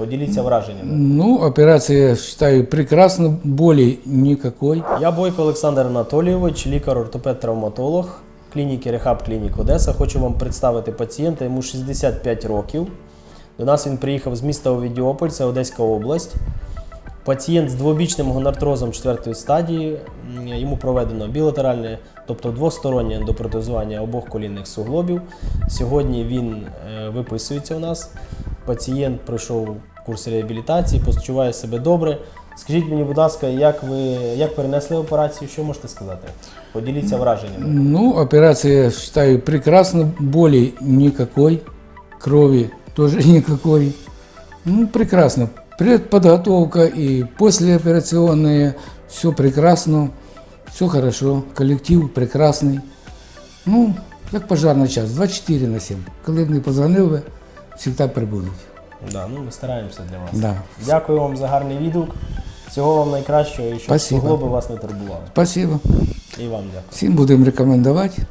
Поділіться враженнями. Ну, операция, я считаю, прекрасно, боли никакой. Я Бойко Олександр Анатолійович, лікар-ортопед-травматолог клініки Рехаб Клінік Одеса. Хочу вам представити пацієнта, йому 65 років. До нас він приїхав з міста Овідіополь, це Одеська область. Пацієнт з двобічним гонартрозом 4 стадії. Йому проведено білатеральне, тобто двостороннє ендопротезування обох колінних суглобів. Сьогодні він е, виписується у нас. Пацієнт пройшов курс реабілітації, почуває себе добре. Скажіть мені, будь ласка, як ви як перенесли операцію? Що можете сказати? Поділіться враженнями. Ну, операция, я считаю, прекрасно, боли никакой, крови тоже никакой. Ну, прекрасно. Предподготовка и послеоперационная, все прекрасно, все хорошо, коллектив прекрасний. Ну, як пожарний час, 24 на 7. Коли б не позвонив завжди прибудуть. Да, ну ми стараємося для вас. Да. Дякую вам за гарний відгук. Всього вам найкращого і щоб Спасибо. суглоби вас не турбували. Спасибо. І вам дякую. Всім будемо рекомендувати.